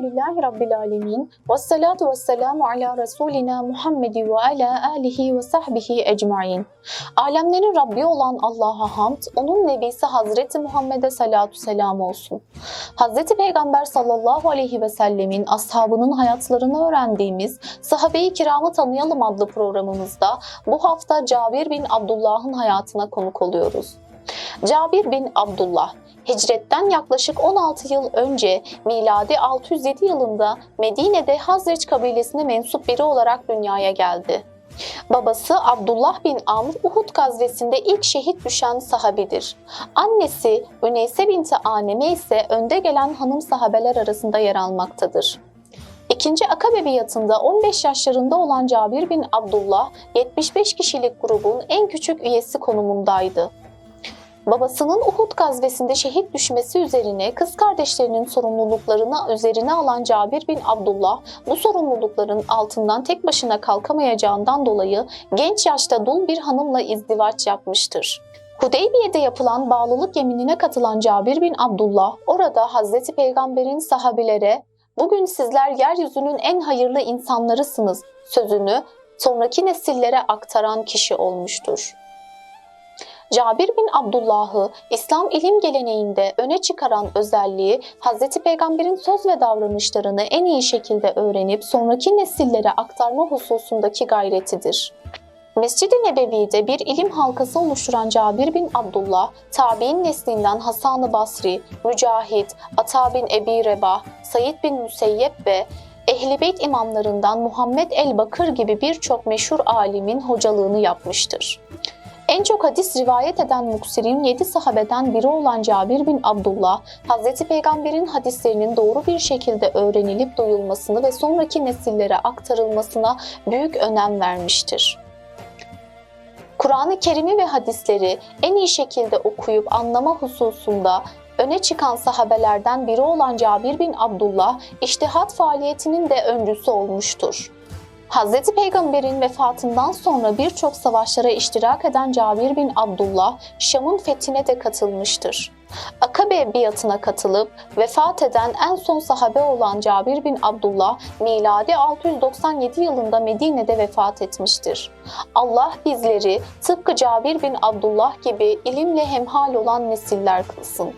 Elhamdülillahi Rabbil Alemin. Ve salatu ve selamu ala Resulina Muhammedi ve ala alihi ve sahbihi ecmain. Alemlerin Rabbi olan Allah'a hamd, onun nebisi Hazreti Muhammed'e salatu selam olsun. Hazreti Peygamber sallallahu aleyhi ve sellemin ashabının hayatlarını öğrendiğimiz Sahabe-i Kiram'ı Tanıyalım adlı programımızda bu hafta Cabir bin Abdullah'ın hayatına konuk oluyoruz. Cabir bin Abdullah, hicretten yaklaşık 16 yıl önce miladi 607 yılında Medine'de Hazreç kabilesine mensup biri olarak dünyaya geldi. Babası Abdullah bin Amr Uhud gazvesinde ilk şehit düşen sahabidir. Annesi Üneyse binti Aneme ise önde gelen hanım sahabeler arasında yer almaktadır. İkinci Akabe biatında 15 yaşlarında olan Cabir bin Abdullah 75 kişilik grubun en küçük üyesi konumundaydı. Babasının Uhud gazvesinde şehit düşmesi üzerine kız kardeşlerinin sorumluluklarını üzerine alan Cabir bin Abdullah bu sorumlulukların altından tek başına kalkamayacağından dolayı genç yaşta dul bir hanımla izdivaç yapmıştır. Hudeybiye'de yapılan bağlılık yeminine katılan Cabir bin Abdullah orada Hazreti Peygamber'in sahabilere bugün sizler yeryüzünün en hayırlı insanlarısınız sözünü sonraki nesillere aktaran kişi olmuştur. Cabir bin Abdullah'ı İslam ilim geleneğinde öne çıkaran özelliği Hz. Peygamber'in söz ve davranışlarını en iyi şekilde öğrenip sonraki nesillere aktarma hususundaki gayretidir. Mescid-i Nebevi'de bir ilim halkası oluşturan Cabir bin Abdullah, tabi'in neslinden Hasan-ı Basri, Mücahit, Ata bin Ebi Rebah, Said bin Müseyyep ve Ehl-i Beyt imamlarından Muhammed el-Bakır gibi birçok meşhur alimin hocalığını yapmıştır. En çok hadis rivayet eden Muksirin 7 sahabeden biri olan Cabir bin Abdullah, Hz. Peygamber'in hadislerinin doğru bir şekilde öğrenilip duyulmasını ve sonraki nesillere aktarılmasına büyük önem vermiştir. Kur'an-ı Kerim'i ve hadisleri en iyi şekilde okuyup anlama hususunda öne çıkan sahabelerden biri olan Cabir bin Abdullah, iştihat faaliyetinin de öncüsü olmuştur. Hz. Peygamber'in vefatından sonra birçok savaşlara iştirak eden Cabir bin Abdullah, Şam'ın fethine de katılmıştır. Akabe biatına katılıp vefat eden en son sahabe olan Cabir bin Abdullah, miladi 697 yılında Medine'de vefat etmiştir. Allah bizleri tıpkı Cabir bin Abdullah gibi ilimle hemhal olan nesiller kılsın.